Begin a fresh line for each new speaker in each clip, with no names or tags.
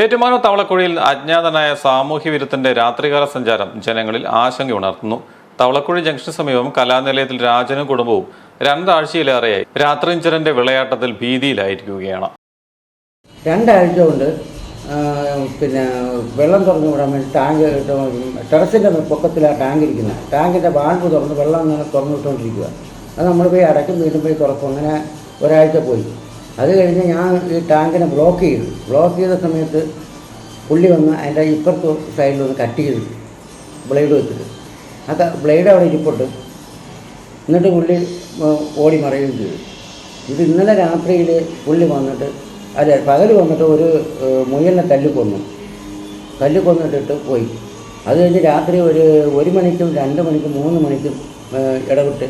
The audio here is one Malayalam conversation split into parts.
ഏറ്റുമാനൂർ തവളക്കുഴിയിൽ അജ്ഞാതനായ സാമൂഹ്യ വിരുദ്ധന്റെ രാത്രികാല സഞ്ചാരം ജനങ്ങളിൽ ആശങ്ക ഉണർത്തുന്നു. തവളക്കുഴി ജംഗ്ഷന് സമീപം കലാനിലയത്തിൽ രാജനും കുടുംബവും രണ്ടാഴ്ചയിലേറെയായി. രാത്രിഞ്ചരന്റെ വിളയാട്ടത്തിൽ ഭീതിയിലായിരിക്കുകയാണ്.
രണ്ടാഴ്ച കൊണ്ട് പിന്നെ വെള്ളം തുറന്നു വിടാൻ വേണ്ടി ടാങ്ക് ടെറസിന്റെ പൊക്കത്തിലാണ് ടാങ്ക് ഇരിക്കുന്നത്. ടാങ്കിന്റെ വാൾവ് തുറന്ന് വെള്ളം അങ്ങനെ തുറന്നു വിട്ടുകൊണ്ടിരിക്കുക അത് നമ്മൾ പോയി അടയ്ക്കും വീണ്ടും പോയി തുറക്കും. അങ്ങനെ ഒരാഴ്ച പോയി. അത് കഴിഞ്ഞ് ഞാൻ ഈ ടാങ്കിനെ ബ്ലോക്ക് ചെയ്തു. ബ്ലോക്ക് ചെയ്ത സമയത്ത് പുള്ളി വന്ന് അതിന്റെ ഇപ്പുറത്ത് സൈഡിൽ ഒന്ന് കട്ട് ചെയ്തു. ബ്ലേഡ് വെച്ചിട്ട്. ആ ബ്ലേഡ് അവിടെ ഇരിപ്പുണ്ട്. എന്നിട്ട് പുള്ളി ഓടി മറയുകയും ചെയ്തു. ഇത് ഇന്നലെ രാത്രിയിൽ പുള്ളി വന്നിട്ട് അതെ പകൽ വന്നിട്ട് ഒരു മുയലിനെ തല്ലി കൊന്നു. തല്ലി കൊന്നിട്ടിട്ട് പോയി. അത് കഴിഞ്ഞ് രാത്രി ഒരു ഒരു മണിക്കും രണ്ട് മണിക്കും മൂന്ന് മണിക്കും ഇടവിട്ട്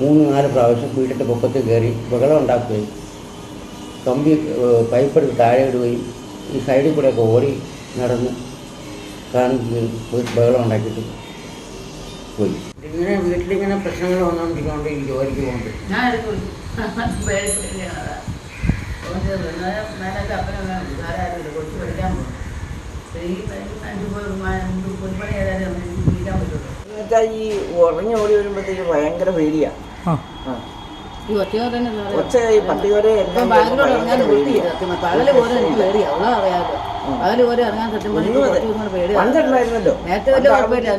മൂന്ന് നാല് പ്രാവശ്യം വീടിന്റെ പൊക്കത്ത് കയറി ബഹളം ഉണ്ടാക്കുകയും കമ്പി പൈപ്പെടുത്ത് താഴെ ഇടുകയും ഈ സൈഡിൽ കൂടെയൊക്കെ ഓടി നടന്ന് കാണുകയും ബഹളം ഉണ്ടാക്കിയിട്ട് പോയി. ഇങ്ങനെ വീട്ടിലിങ്ങനെ പ്രശ്നങ്ങൾ വന്നുകൊണ്ടിരിക്കുന്നുണ്ട് ഈ ജോലിക്ക്
പോകുന്നുണ്ട്
എന്നുവെച്ചാൽ ഈ ഉറങ്ങി ഓടി വരുമ്പോഴത്തേക്ക് ഭയങ്കര പേടിയാണ് ആ.
സത്യം പറഞ്ഞാ. പകൽ പോലും എനിക്ക് അറിയാതെ. പോലും ഇറങ്ങാൻ സത്യം നേരത്തെ വലിയ കുഴപ്പമില്ല.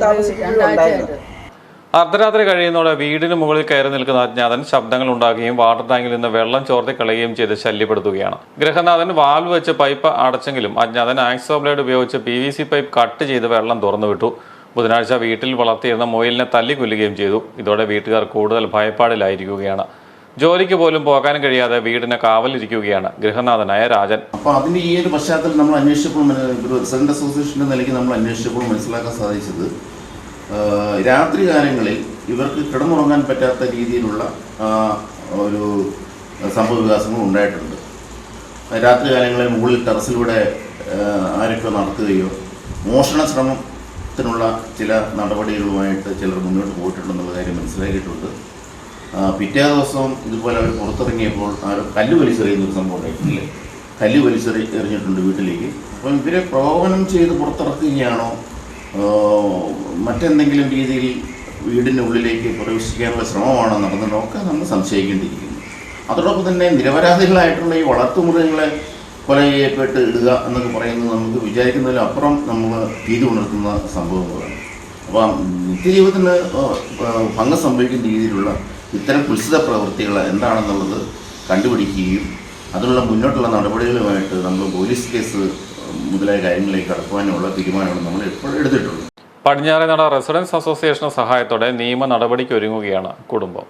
രണ്ടാഴ്ചയായിട്ട്.
അർദ്ധരാത്രി കഴിയുന്നതോടെ വീടിന് മുകളിൽ കയറി നിൽക്കുന്ന അജ്ഞാതൻ ശബ്ദങ്ങൾ ഉണ്ടാകുകയും വാട്ടർ ടാങ്കിൽ നിന്ന് വെള്ളം ചോർത്തി കളയുകയും ചെയ്ത് ശല്യപ്പെടുത്തുകയാണ്. ഗൃഹനാഥൻ വാൽവ് വെച്ച് പൈപ്പ് അടച്ചെങ്കിലും അജ്ഞാതൻ ആക്സോ ബ്ലേഡ് ഉപയോഗിച്ച് P V C pipe cut ചെയ്ത് വെള്ളം തുറന്നുവിട്ടു. ബുധനാഴ്ച വീട്ടിൽ വളർത്തിയിരുന്ന മൊയിലിനെ തല്ലിക്കൊല്ലുകയും ചെയ്തു. ഇതോടെ വീട്ടുകാർ കൂടുതൽ ഭയപ്പാടിലായിരിക്കുകയാണ്. ജോലിക്ക് പോലും പോകാൻ കഴിയാതെ വീടിന് കാവലിരിക്കുകയാണ് ഗൃഹനാഥനായ രാജൻ.
അപ്പോൾ അതിന്റെ ഈ ഒരു പശ്ചാത്തലം നമ്മൾ അന്വേഷിച്ചപ്പോൾ അസോസിയേഷന്റെ നിലയ്ക്ക് നമ്മൾ അന്വേഷിച്ചപ്പോൾ മനസ്സിലാക്കാൻ സാധിച്ചത് രാത്രി കാലങ്ങളിൽ ഇവർക്ക് കിടന്നുറങ്ങാൻ പറ്റാത്ത രീതിയിലുള്ള ഒരു സംഭവ വികാസങ്ങൾ ഉണ്ടായിട്ടുണ്ട്. രാത്രി കാലങ്ങളിൽ മുകളിൽ ടെറസിലൂടെ ആരൊക്കെ നടത്തുകയോ മോഷണ ശ്രമത്തിനുള്ള ചില നടപടികളുമായിട്ട് ചിലർ മുന്നോട്ട് പോയിട്ടുണ്ടെന്നുള്ള കാര്യം മനസ്സിലാക്കിയിട്ടുണ്ട്. പിറ്റേ ദിവസം ഇതുപോലെ അവർ പുറത്തിറങ്ങിയപ്പോൾ ഒരു കല്ല് വലിച്ചെറിയുന്ന ഒരു സംഭവം ഉണ്ടായിട്ടില്ലേ? കല്ല് വലിച്ചെറി എറിഞ്ഞിട്ടുണ്ട് വീട്ടിലേക്ക്. അപ്പം ഇവരെ പ്രകോപനം ചെയ്ത് പുറത്തിറക്കുകയാണോ? മറ്റെന്തെങ്കിലും രീതിയിൽ വീടിന്റെ ഉള്ളിലേക്ക് പ്രവേശിക്കാനുള്ള ശ്രമമാണോ നടന്നിട്ടോ ഒക്കെ നമ്മൾ സംശയിക്കേണ്ടിയിരിക്കുന്നു. അതോടൊപ്പം തന്നെ നിരപരാധികളായിട്ടുള്ള ഈ വളർത്തുമൃഗങ്ങളെ കൊല ചെയ്യപ്പെട്ട് ഇടുക എന്നൊക്കെ പറയുന്നത് നമുക്ക് വിചാരിക്കുന്നതിലും അപ്പുറം നമ്മൾ ഭീതി ഉണർത്തുന്ന സംഭവങ്ങളാണ്. അപ്പം നിത്യജീവിതത്തിന് ഭംഗം സംഭവിക്കുന്ന രീതിയിലുള്ള ഇത്തരം കുത്സിത പ്രവൃത്തികൾ എന്താണെന്നുള്ളത് കണ്ടുപിടിക്കുകയും അതിനുള്ള മുന്നോട്ടുള്ള നടപടികളുമായിട്ട് നമ്മൾ പോലീസ് കേസ് മുതലായ കാര്യങ്ങളിലേക്ക് കടക്കുവാനുള്ള തീരുമാനമാണ് നമ്മൾ എപ്പോഴും എടുത്തിട്ടുള്ളത്.
പടിഞ്ഞാറേനട റെസിഡൻസ് അസോസിയേഷൻ സഹായത്തോടെ നിയമ നടപടിക്ക് ഒരുങ്ങുകയാണ് കുടുംബം.